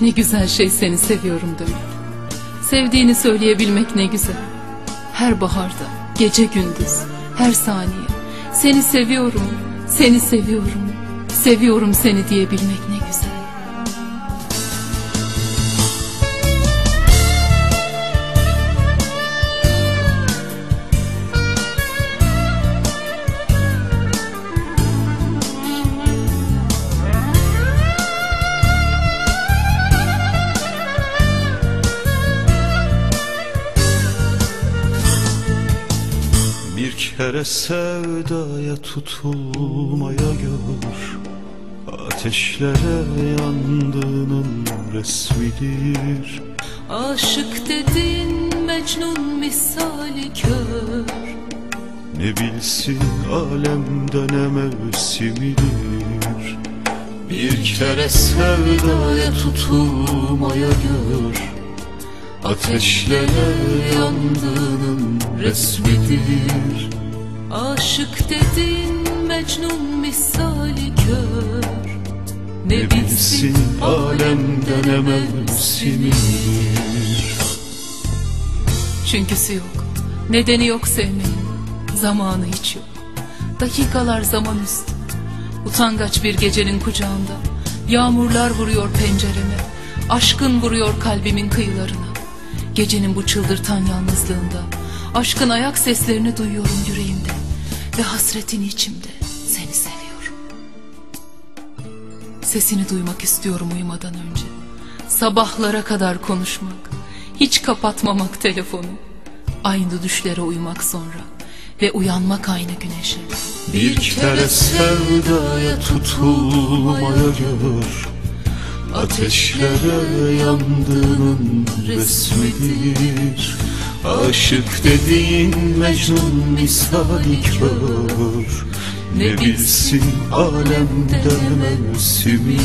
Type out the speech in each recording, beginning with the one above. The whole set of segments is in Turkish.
Ne güzel şey seni seviyorum demek. Sevdiğini söyleyebilmek ne güzel. Her baharda, gece gündüz, her saniye. Seni seviyorum, seni seviyorum, seviyorum seni diyebilmek ne güzel. Kere sevdaya tutulmaya gör. Ateşlere yandığının resmidir. Aşık dedin Mecnun misali kör. Ne bilsin alemde ne mevsimidir. Bir kere sevdaya tutulmaya gör Ateşlere yandığının resmidir. Aşık dedin Mecnun misali kör. Ne bilsin alemde ne mevsimidir Çünküsü yok Nedeni yok sevmenin Zamanı hiç yok. Dakikalar zaman üstü Utangaç bir gecenin kucağında Yağmurlar vuruyor pencereme Aşkın vuruyor kalbimin kıyılarına Gecenin bu çıldırtan yalnızlığında Aşkın ayak seslerini duyuyorum yüreğimde Ve hasretin içimde Seni seviyorum. Sesini duymak istiyorum uyumadan önce. Sabahlara kadar konuşmak Hiç kapatmamak telefonu Aynı düşlere uyumak sonra Ve uyanmak aynı güneşe. Bir kere sevdaya tutulmaya gör Ateşlere yandığının resmidir. Aşık dediğin Mecnun misali kör. Ne bilsin alemde mevsimidir.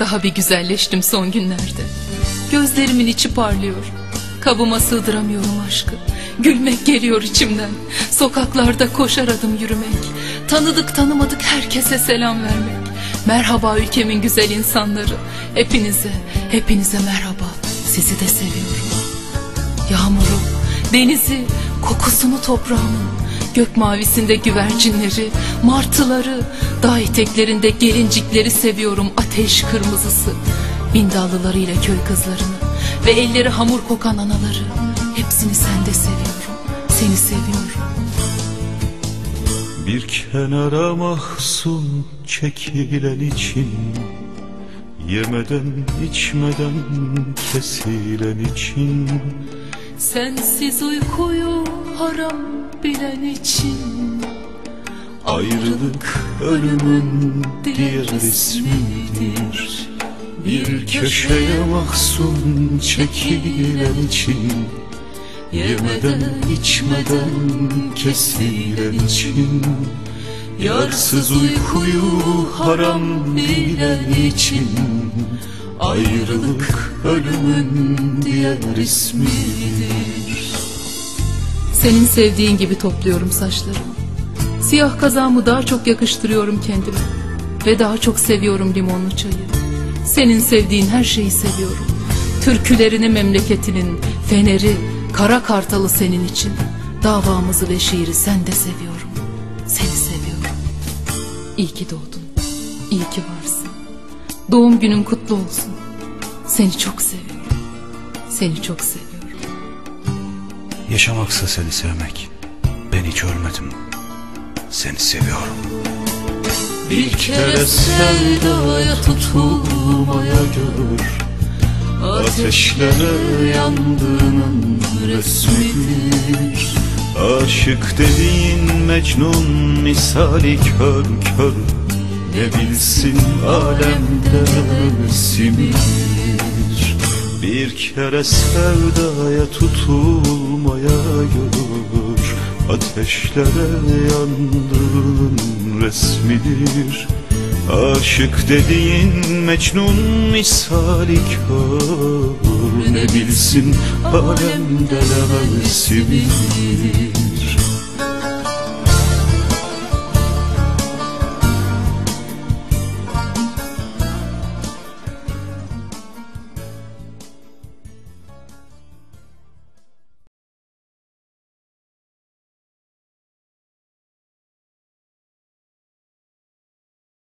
Daha bir güzelleştim son günlerde. Gözlerimin içi parlıyor. Kabıma sığdıramıyorum aşkı. Gülmek geliyor içimden. Sokaklarda koşar adım yürümek. Tanıdık tanımadık herkese selam vermek Merhaba ülkemin güzel insanları. Hepinize, hepinize merhaba. Sizi de seviyorum. Yağmuru, denizi, kokusunu toprağımın Gök mavisinde güvercinleri, martıları Dağ eteklerinde gelincikleri seviyorum ateş kırmızısı. Bindallılarıyla köy kızlarını Ve elleri hamur kokan anaları. Hepsini sende seviyorum, seni seviyorum Bir kenara mahzun çekilen için Yemeden içmeden kesilen için. Sensiz uykuyu haram bilen için Ayrılık ölümün diğer ismidir. Bir köşeye mahzun çekilen için Yemeden içmeden kesilen için. Yarsız uykuyu haram bilen için. Ayrılık ölümün diğer ismidir. Senin sevdiğin gibi topluyorum saçlarımı Siyah kazağımı daha çok yakıştırıyorum kendime. Ve daha çok seviyorum limonlu çayı. Senin sevdiğin her şeyi seviyorum. Türkülerini memleketinin Feneri, kara kartalı senin için. Davamızı ve şiiri sen de seviyorum. Seni seviyorum. İyi ki doğdun. İyi ki varsın. Doğum günün kutlu olsun. Seni çok seviyorum. Seni çok seviyorum. Yaşamaksa seni sevmek. Ben hiç ölmedim. Seni seviyorum. Bir kere sevdaya tutulmaya gör. Ateşlere yandığının resmidir Aşık dediğin Mecnun misali kör kör. Ne bilsin alemde mevsimidir Bir kere sevdaya tutulmaya gör. Ateşlere yandığın resmidir Aşık dediğin Mecnun misali kör Ne bilsin alemde ne mevsimidir